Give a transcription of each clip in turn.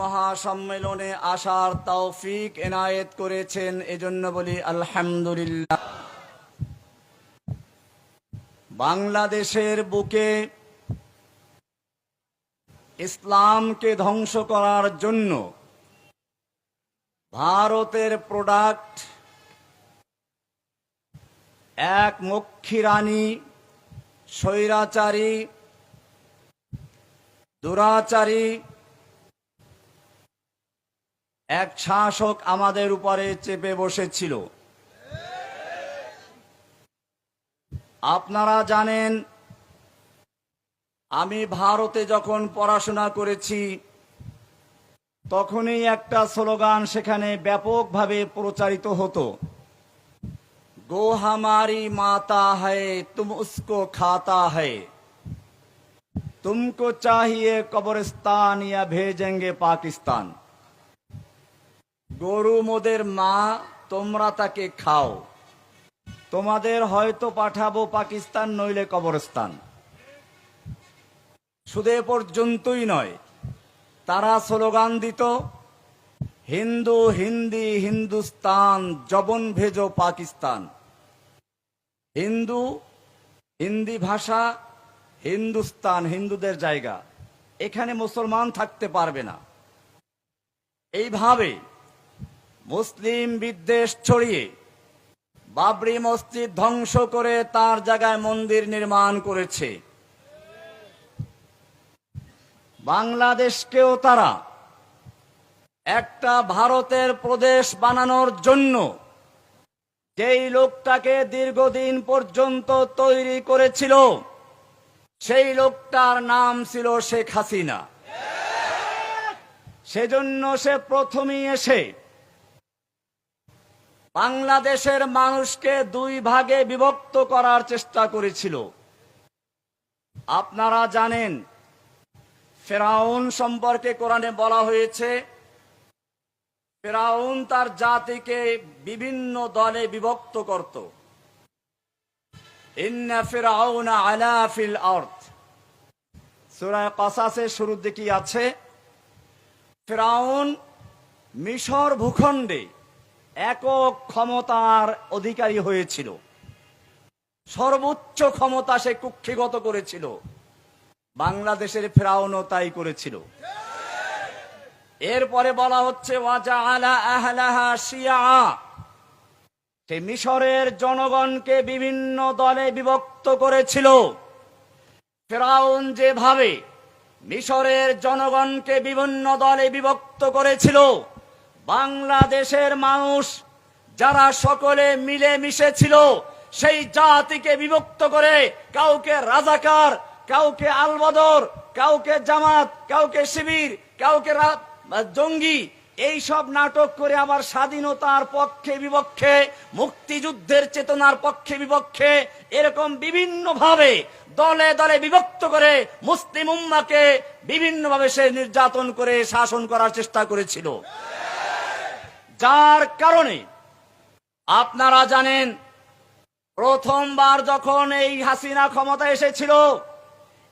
মহাসম্মেলনে আসার তৌফিক এনায়েত করেছেন, এজন্য বলি আলহামদুলিল্লাহ। বাংলাদেশের বুকে ইসলামকে ধ্বংস করার জন্য ভারতের প্রোডাক্ট এক মক্ষী রানী, স্বৈরাচারী, দুরাচারী এক শাসক আমাদের উপরে চেপে বসেছিল। আপনারা জানেন, আমি ভারতে যখন পড়াশোনা করেছি, তখনই একটা স্লোগান সেখানে ব্যাপকভাবে প্রচারিত হতো। গো হামারি মাতা হে তুম উসকো খাতা হে তুমকো চাহিয়ে কবরস্তান, ইয়া ভেজেঙ্গে পাকিস্তান। গরু মোদের মা, তোমরা তাকে খাও। তোমাদের হয়তো পাঠাবো পাকিস্তান, নইলে কবরস্থান। শুধু পর্যন্তই নয়, তারা স্লোগান দিত, হিন্দু, হিন্দি, হিন্দুস্তান, জবন ভেজো পাকিস্তান। হিন্দু, হিন্দি ভাষা, হিন্দুস্তান, হিন্দুদের জায়গা। এখানে মুসলমান থাকতে পারবে না। এইভাবে মুসলিম বিদ্বেষ ছড়িয়ে বাবরি মসজিদ ধ্বংস করে তার জায়গায় মন্দির নির্মাণ করেছে। বাংলাদেশকেও তারা একটা ভারতের প্রদেশ বানানোর জন্য যেই লোকটাকে দীর্ঘদিন পর্যন্ত তৈরি করেছিল, সেই লোকটার নাম ছিল শেখ হাসিনা। সেজন্য সে প্রথমেই এসে বাংলাদেশের মানুষকে দুই ভাগে বিভক্ত করার চেষ্টা করেছিল। আপনারা জানেন, ফেরাউন সম্পর্কে কোরআনে বলা হয়েছে, ফেরাউন তার জাতিকে বিভিন্ন দলে বিভক্ত করত। ফিরাউনা শুরুর দিকে আছে, ফেরাউন মিশর ভূখণ্ডে একক ক্ষমতার অধিকারী হয়েছিল। সর্বোচ্চ ক্ষমতা সে কুক্ষিগত করেছিল। বাংলাদেশের ফেরাউনও তাই করেছিল। এরপরে বলা হচ্ছে ওয়াজা আলা আহলাহা শিয়া। সে মিশরের জনগণকে বিভিন্ন দলে বিভক্ত করেছিল। ফেরাউন যেভাবে মিশরের জনগণকে বিভিন্ন দলে বিভক্ত করেছিল বাংলাদেশের মানুষ যারা সকলে মিলে মিশেছিল সেই জাতিকে বিভক্ত করে কাউকে রাজাকার, কাউকে আলবদর, কাউকে জামাত, কাউকে শিবির, কাউকে জঙ্গি এই সব নাটক করে আবার স্বাধীনতার পক্ষে বিপক্ষে, মুক্তিযুদ্ধের চেতনার পক্ষে বিপক্ষে এরকম বিভিন্ন ভাবে দলে দলে বিভক্ত করে মুসলিম উম্মাকে বিভিন্ন ভাবে সে নির্যাতন করে শাসন করার চেষ্টা করেছিল। যার কারণে আপনারা জানেন, প্রথমবার যখন এই হাসিনা ক্ষমতা এসেছিল,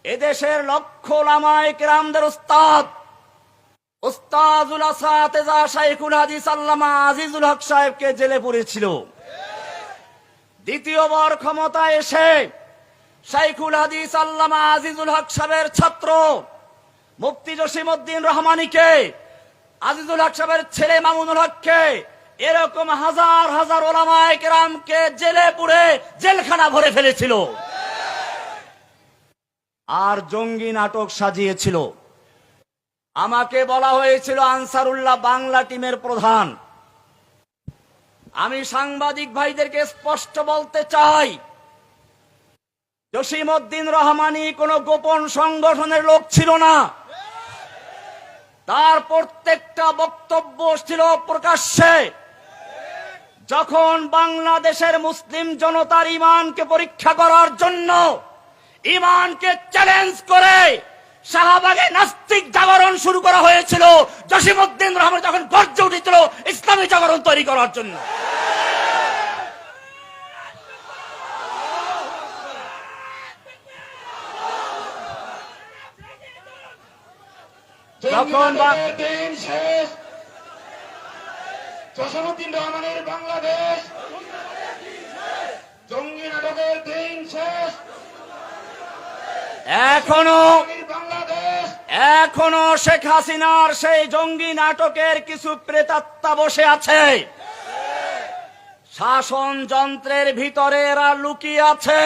এদেশের লক্ষ লামায় কেরামদের উস্তাদ উস্তাজুল আসাতেজা শাইখুল হাদিস আল্লামা আজিজুল হক সাহেবকে জেলে পড়েছিল। দ্বিতীয়বার ক্ষমতা এসে শাইখুল হাদিস আল্লামা আজিজুল হক সাহেবের ছাত্র মুফতি জসিমউদ্দিন রহমানীকে আজিজুল হক সাহেবের ছেলে মামুনুল হককে এরকম হাজার হাজার ওলামায় কেরামকে জেলে পুড়ে জেলখানা ভরে ফেলেছিল। আর জঙ্গি নাটক সাজিয়েছিল। আমাকে বলা হয়েছিল আনসারুল্লাহ বাংলা টিমের প্রধান। আমি সাংবাদিক ভাইদেরকে স্পষ্ট বলতে চাই, জসিমউদ্দিন রহমানি কোন গোপন সংগঠনের লোক ছিল না। তার প্রত্যেকটা বক্তব্য ছিল প্রকাশ্যে। যখন বাংলাদেশের মুসলিম জনতার ইমানকে পরীক্ষা করার জন্য ইমানকে চ্যালেঞ্জ করে শাহবাগে নাস্তিক জাগরণ শুরু করা হয়েছিল জসিমুদ্দিন রহমান যখন গর্জে উঠেছিল, ইসলামী জাগরণ তৈরি করার জন্য। যখন দিন শেষ জসীমউদ্দিন রহমানের বাংলাদেশ জঙ্গি নাটকের দিন শেষ এখনও এখনও শেখ হাসিনার সেই জঙ্গি নাটকের কিছু প্রেতাত্মা বসে আছে শাসন যন্ত্রের ভিতরে এরা লুকিয়ে আছে।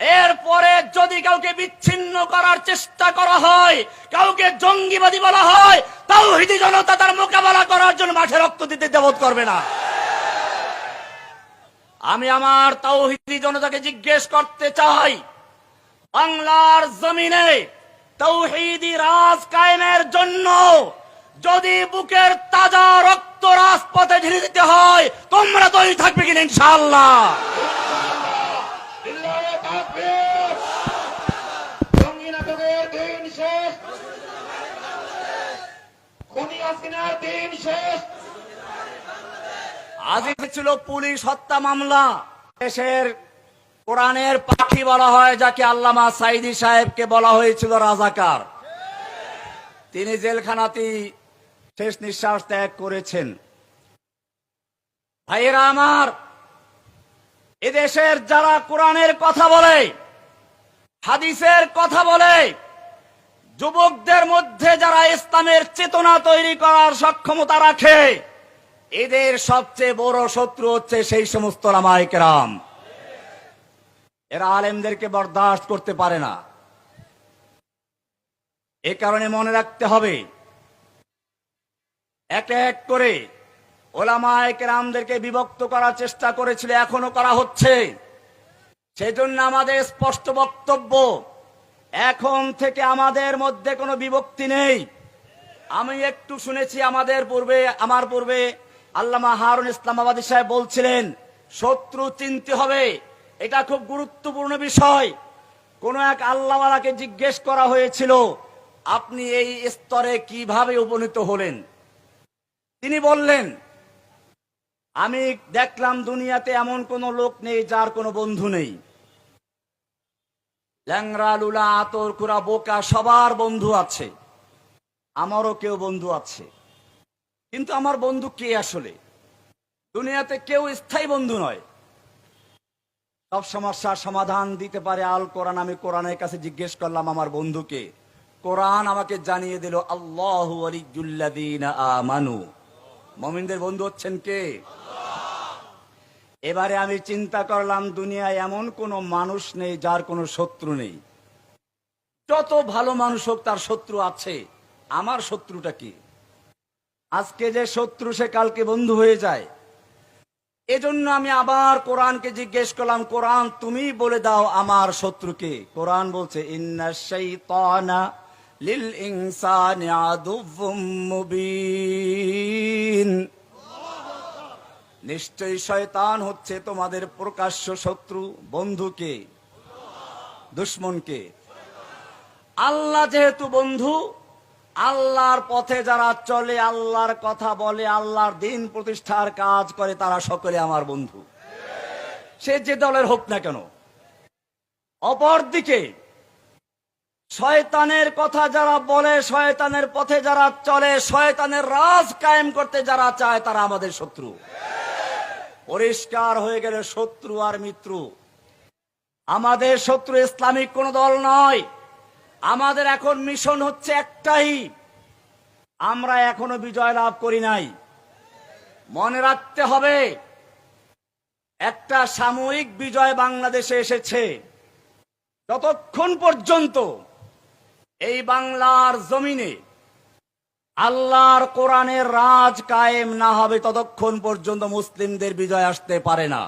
এরপরে যদি কাউকে বিচ্ছিন্ন করার চেষ্টা করা হয়, কাউকে জঙ্গিবাদী বলা হয় তাও হিদি জনতা তার মোকাবেলা করার জন্য মাঠে রক্ত দিতে দেবত করবে না। আমি আমার তাওহিদি জনতাকে জিজ্ঞেস করতে চাই, বাংলার জমিনে তৌহিদি রাজ কায়েমের জন্য যদি বুকের তাজা রক্ত রাজপথে ঢেলে দিতে হয়, তোমরা তৈরি থাকবে কিনা ইনশাআল্লাহ? জিল্লায় পুলিশ হত্যা মামলা। দেশের কোরআনের পাখি বলা হয়, যাকে আল্লামা সাইদি সাহেবকে বলা হয়েছিল রাজাকার। তিনি জেলখানাতেই শেষ নিঃশ্বাস ত্যাগ করেছেন। ভাইয়েরা আমার এদেশের যারা কোরআনের কথা বলে, হাদিসের কথা বলে, যুবকদের মধ্যে যারা ইসলামের চেতনা তৈরি করার সক্ষমতা রাখে, এদের সবচেয়ে বড় শত্রু হচ্ছে সেই সমস্ত রামায়িকরাম এরা আলেমদেরকে বরদাস্ত করতে পারে না। এ কারণে মনে রাখতে হবে, এক এক করে ওলামায় কেরামদেরকে বিভক্ত করার চেষ্টা করেছিল, এখনও করা হচ্ছে। সেজন্য আমাদের স্পষ্ট বক্তব্য, এখন থেকে আমাদের মধ্যে কোনো বিভক্তি নেই। আমি একটু শুনেছি আমাদের পূর্বে, আমার পূর্বে আল্লামা হারুন ইসলামাবাদী সাহেব বলছিলেন, শত্রু চিনতে হবে, এটা খুব গুরুত্বপূর্ণ বিষয়। কোন এক আল্লাহওয়ালাকে জিজ্ঞেস করা হয়েছিল, আপনি এই স্তরে কীভাবে উপনীত হলেন? তিনি বললেন আমি দেখলাম দুনিয়াতে এমন কোন লোক নেই যার কোনো বন্ধু নেই। ল্যাংরা লুলা, আতর কুরা বোকা সবার বন্ধু আছে। আমারও কেউ বন্ধু আছে। কিন্তু আমার বন্ধু কে আসলে? দুনিয়াতে কেউ স্থায়ী বন্ধু নয়। সব সমস্যার সমাধান দিতে পারে আল কোরআন। আমি কোরআনের কাছে জিজ্ঞেস করলাম, আমার বন্ধুকে কোরআন আমাকে জানিয়ে দিল, আল্লাহ আমানু। মমিনদের বন্ধু হচ্ছেন কে? এবারে আমি চিন্তা করলাম, দুনিয়ায় এমন কোনো মানুষ নেই যার কোনো শত্রু নেই। যত ভালো মানুষ হোক, তার শত্রু আছে। আমার শত্রুটা কি? আজকে যে শত্রু সে কালকে বন্ধু হয়ে যায়। এজন্য আমি আবার কোরআনকে জিজ্ঞেস করলাম, কোরআন, তুমি বলে দাও আমার শত্রুকে কোরআন বলছে লিল ইনসানি মুবিন। নিশ্চয়ই শয়তান হচ্ছে তোমাদের প্রকাশ্য শত্রু, বন্ধুকে, দুশ্মনকে। আল্লাহ যেহেতু বন্ধু, আল্লাহর পথে যারা চলে, আল্লাহর কথা বলে, আল্লাহর দিন প্রতিষ্ঠার কাজ করে, তারা সকলে আমার বন্ধু। সে যে দলের হোক না কেন। অপরদিকে, শয়তানের কথা যারা বলে, শয়তানের পথে যারা চলে, শয়তানের রাজ কায়েম করতে যারা চায়, তারা আমাদের শত্রু। পরিষ্কার হয়ে গেলে শত্রু আর মিত্র। আমাদের শত্রু ইসলামিক কোন দল নয়। আমাদের এখন মিশন হচ্ছে একটাই। আমরা এখনও বিজয় লাভ করি নাই। মনে রাখতে হবে, একটা সাময়িক বিজয় বাংলাদেশে এসেছে। যতক্ষণ পর্যন্ত এই বাংলার জমিনে আল্লাহর কোরআনের রাজ কায়েম না হবে ততক্ষণ পর্যন্ত মুসলিমদের বিজয় আসতে পারে না।